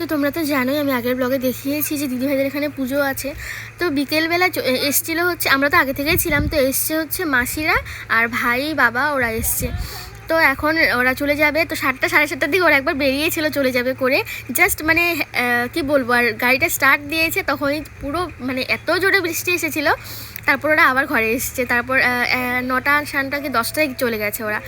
তো তোমরা তো জানোই, আমি আগের ব্লগে দেখিয়েছি যে দিদিভাইদের এখানে পুজো আছে। তো বিকেলবেলা এসছিলো হচ্ছে, আমরা তো আগে থেকেই ছিলাম, তো এসছে হচ্ছে মাসিরা আর ভাই, বাবা, ওরা এসছে। তো এখন ওরা চলে যাবে। তো সাতটা সাড়ে সাতটার দিকে ওরা একবার বেরিয়েছিল চলে যাবে করে। জাস্ট মানে কি বলব আর গাড়িটা স্টার্ট দিয়েছে তখনই পুরো মানে এত জোরে বৃষ্টি এসেছিল। তারপর ওরা আবার ঘরে এসছে। তারপর নটা আহ, কি দশটায় চলে গেছে ওরা।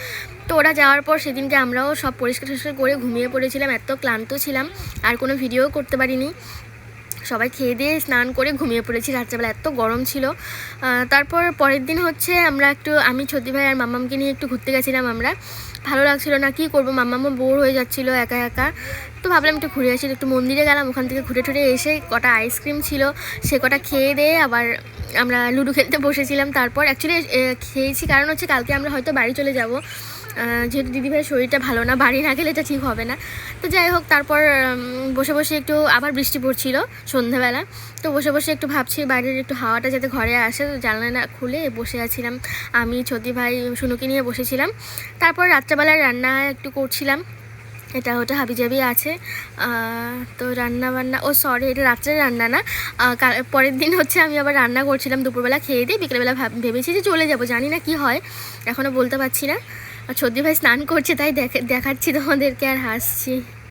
তো ওরা যাওয়ার পর সেদিনকে আমরাও সব পরিষ্কার টরিষ্কার করে ঘুমিয়ে পড়েছিলাম। এত ক্লান্ত ছিলাম। আর কোনো ভিডিও করতে পারিনি। সবাই খেয়ে দিয়ে স্নান করে ঘুমিয়ে পড়েছি। রাত্রেবেলা এত গরম ছিল। তারপর পরের দিন হচ্ছে আমরা একটু, আমি ছোটি ভাই আর মাম্মামকে নিয়ে একটু ঘুরতে গেছিলাম আমরা। ভালো লাগছিল না, কি করব? মাম্মামও বোর হয়ে যাচ্ছিল একা একা। তো ভাবলাম একটু ঘুরে আসি, একটু মন্দিরে গেলাম। ওখান থেকে ঘুরে টুরে এসে কটা আইসক্রিম ছিল, সে কটা খেয়ে দিয়ে আবার আমরা লুডো খেলতে বসেছিলাম। তারপর অ্যাকচুয়ালি খেয়েছি। কারণ হচ্ছে কালকে আমরা হয়তো বাড়ি চলে যাব। যেহেতু দিদিভাইয়ের শরীরটা ভালো না, বাড়ি না গেলে এটা ঠিক হবে না। তো যাই হোক, তারপর বসে বসে একটু আবার বৃষ্টি পড়ছিল সন্ধ্যাবেলা তো বসে বসে একটু ভাবছি বাইরের একটু হাওয়াটা যাতে ঘরে আসে জানলা খুলে বসে আছিলাম। আমি ছতি ভাই শুনুকে নিয়ে বসেছিলাম। তারপর রাত্রেবেলায় রান্না একটু করছিলাম। এটা ওটা হাবিজাবি আছে। তো রান্না বান্না ও সরি এটা রাত্রে রান্না না। পরের দিন হচ্ছে আমি আবার রান্না করছিলাম দুপুরবেলা খেয়ে দিয়ে, বিকেলবেলা ভাব- ভেবেছি যে চলে যাব, জানি না কি হয় এখনও বলতে পারছি না। আর সর্দি ভাই স্নান করছে তাই দেখে দেখাচ্ছি তোমাদেরকে আর হাসছি।